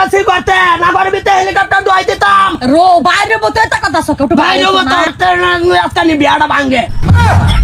গেছি করতে। না করবি হেলিকপ্টার দোয়াই দিতাম। রো বাইরে মতো এটা কথা সকে একটু বাইরে মতো আজকে নি বিয়াটা ভাঙে।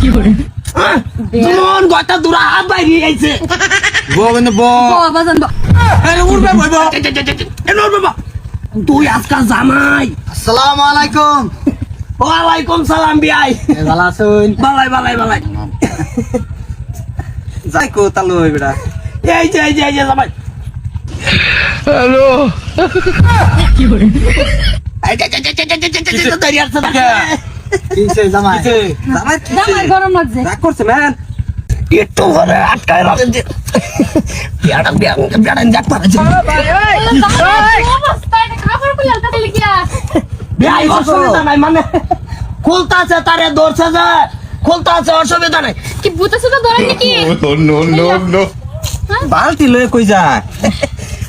কি করে জীবন গটা দূরা হাত বাইরে আইছে বো বো বো বো আরে উড়বে বো এন উড়বে বো তুই আজকাল জামাই। আসসালামু আলাইকুম। ওয়ালাইকুম সালাম বিআই ভালো আছেন? ভালাই ভালাই ভালাই যাই কো তালু হইবড়া এই যে এই যে জামাই। হ্যালো কি আছে তারে দৌড়ছে যে আছে অসুবিধা নাই কি বুঝতেছে বালতি লয়ে কই যায়?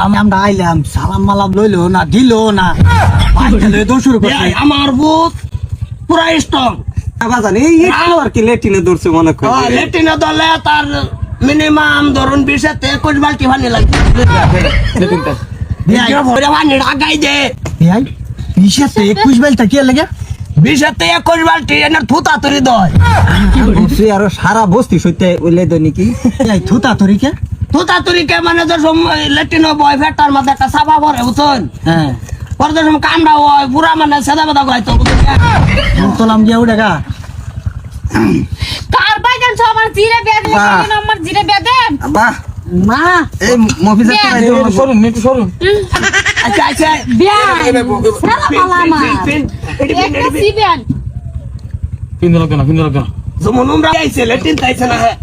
আমরা আইলাম সালাম মালাম লইলো না দিল না? পাইতে লই দৌড় শুরু করছে। বিয়াই, আমার বুথ পুরা স্ট্রং। বাজান এই একটু আর কি লেটিনে দৌড়ছে মনে করি। ল্যাট্রিনে দলে তার মিনিমাম ধরুন বিশ থেকে একুশ বালতি পানি লাগবে একুশ কি লাগে? বিশ থেকে একুশ বালতি এনার থুতা তরি দয়। আরও সারা বস্তি সইতে উইলে দই নাকি? থুতা তোতা তুরি কে মানে যে লেট্রিন বয় ফেটার মাঝে একটা সাফা পরে বুঝছেন? হ্যাঁ। পরে যখন কামড়া হয় পুরা মানে সেদা বেদা হয় তো তোলাম গিয়ে উঠে গা। কার কেন কেন জমনুমরা আইছে লেটিন তাইছে না হ্যাঁ।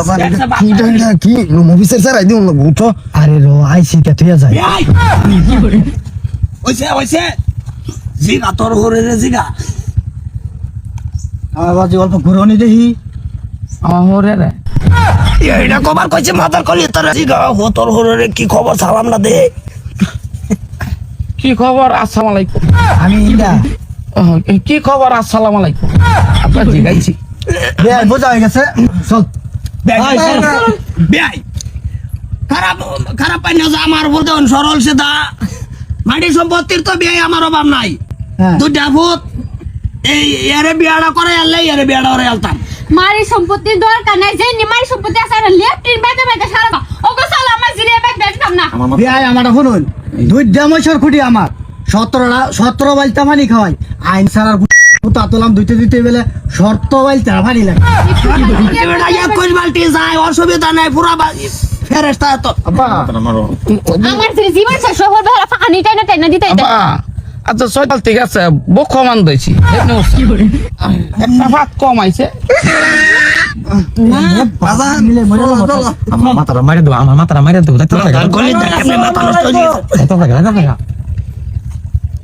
একটা বাপ- কি? ডান্ডা কি মফিসের স্যার আইদি উন উঠো। আরে রো আইসি কে তুই যায় বিয়াই। ওইছে ওইছে। জিগা তোর হরে রে জিগা। আমার বাজি অল্প ঘুরনি দেখি। আমার রে। এইটা কবার কইছে মাথার কলি তোর জিগা। হো তোর হরে রে কি খবর? সালাম না দে। কি খবর? আসসালামু আলাইকুম। আমি ইন্দা। কি খবর? আসসালামু আলাইকুম। আপনার জিগাইছি। বোঝা হয়ে গেছে। চল। বিয়াই, আয়, বিয়াই, আয়, খারাপ খারাপ পাই না যে আমার বলতে সরল সেদা মাটি সম্পত্তির তো বিয়াই আমার অভাব নাই। হ্যাঁ। ভূত। এই ইয়ারে বিয়াটা করে আনলে ইয়ারে বিয়াটা করে আলতাম মারি সম্পত্তির দরকার নাই যে নিমারি সম্পত্তি আছে না লেফটিন ব্যাগে ব্যাগে সারা ওগো সালা আমার জিরে ব্যাগ দেখতাম না। বিয়াই আমার শুনুন। দুই দামসর খুঁটি আমার। সতেরোটা সতেরো বাইলতা পানি খাওয়াই। আইন সারার পুতা তোলাম দুইতে দুইতে বেলে শর্ত বাইলতা পানি লাগে। একুশ বালতি যায় অসুবিধা নাই পুরা ফেরেস্তা তো আমার জিরে জীবন শেষ হওয়ার বেলা পানি টাইনা টাইনা দিতে আচ্ছা ছয়টাল ঠিক আছে বক কমান দিয়েছি একটা ভাত কম আইছে। মিলে মরে মাথাটা মারি দেবো আমার মাথাটা মারি দেবো।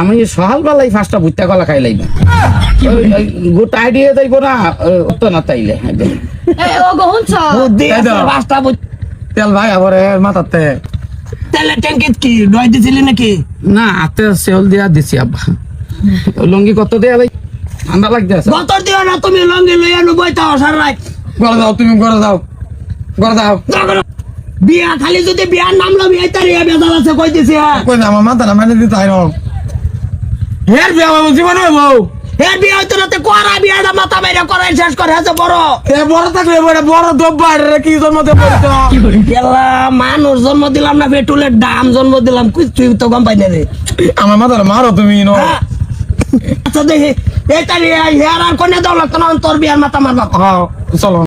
আমি সকাল বেলায় ফার্স্টটা ভুট্টা কলা খাই লাইব। গোটা আইডিয়া যাইব না অত না তাইলে। দাও। পাঁচটা তেল ভাই আবার মাথাতে। তেলে ট্যাঙ্কিত কি? ডয় দিছিলি নাকি? না হাতে সেল দিয়া দিছি আব্বা। লুঙ্গি কত দেয়া ভাই ঠান্ডা লাগতে আছে। গতর দিও না তুমি লঙ্গি লইয়া নু বইতাও সারা রাত যাও তুমি যাও। যা করো। বিয়া খালি যদি বিয়ার নাম লবি এই বেজাল আছে কই দিছি? হ্যাঁ কই আমার মাথা না মানে দিতে হয় হের বিয়া বাবু জীবন বউ এ বিয়া হইতো না তে কোয়ারা বিয়াটা মাথা বাইরে করাই শেষ করে হ্যাঁ বড়। এ বড় থাকলে বড় বড় কি জন্মতে পড়তো এলা মানুষ জন্ম দিলাম না পেট্রোলের দাম জন্ম দিলাম কিছুই তো গম পাই না রে। আমার মাথা মারো তুমি নো। হ্যাঁ। আচ্ছা দেখি তারি হেয়ার আর কোনে দাও লাগতো না তোর বিয়ার মাথা মারবা। চলো।